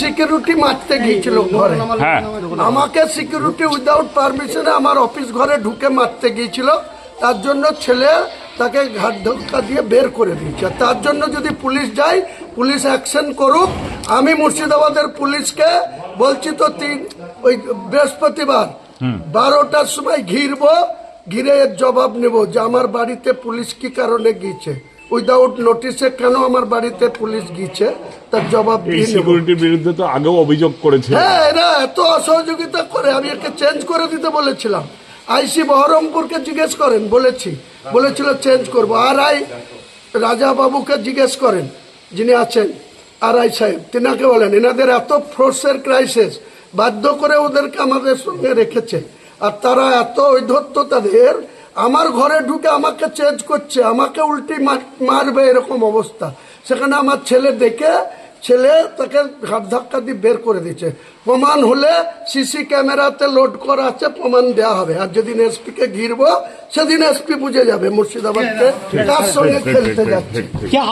Security মারতে গিয়েছিল ঘরে। হ্যাঁ। আমাকে সিকিউরিটি উইদাউট পারমিশনে আমার অফিস ঘরে ঢুকে মারতে গিয়েছিল। তার জন্য ছেলে তাকে ঘাট ধাক্কা দিয়ে বের করে দিয়েছে। তার জন্য যদি পুলিশ যায় পুলিশ অ্যাকশন করুক। আমি মুর্শিদাবাদের পুলিশকে বলছি তো তিন ওই বৃহস্পতিবার বারোটার সময় ঘিরবো ঘিরে এর জবাব নেব যে আমার বাড়িতে পুলিশ কি কারণে গিয়েছে। উইদাউট নোটিশে কেন আমার বাড়িতে পুলিশ গিয়েছে? তার জবাব এই সিকিউরিটির বিরুদ্ধে তো আগেও অভিযোগ করেছে। হ্যাঁ এরা এত অসহযোগিতা করে আমি একে চেঞ্জ করে দিতে বলেছিলাম। আইসি বহরমপুরকে জিজ্ঞেস করেন বলেছি। বলেছিল চেঞ্জ করব। আর আই রাজা বাবুকে জিজ্ঞেস করেন যিনি আছেন আর আই সাহেব তিনাকে বলেন এনাদের এত ফোর্সের ক্রাইসিস বাধ্য করে ওদেরকে আমাদের সঙ্গে রেখেছে। আর তারা এত ঐধত্য তাদের আমার ঘরে ঢুকে আমাকে চেঞ্জ করছে আমাকে উল্টি মার- মারবে এরকম অবস্থা। সেখানে আমার ছেলে দেখে ছেলে তাকে হাত ধাক্কা দিয়ে বের করে দিচ্ছে প্রমাণ হলে সিসি ক্যামেরাতে লোড করা আছে প্রমাণ দেওয়া হবে। আর যেদিন এসপি কে ঘিরবো সেদিন এসপি বুঝে যাবে মুর্শিদাবাদকে তার সঙ্গে খেলতে যাচ্ছে।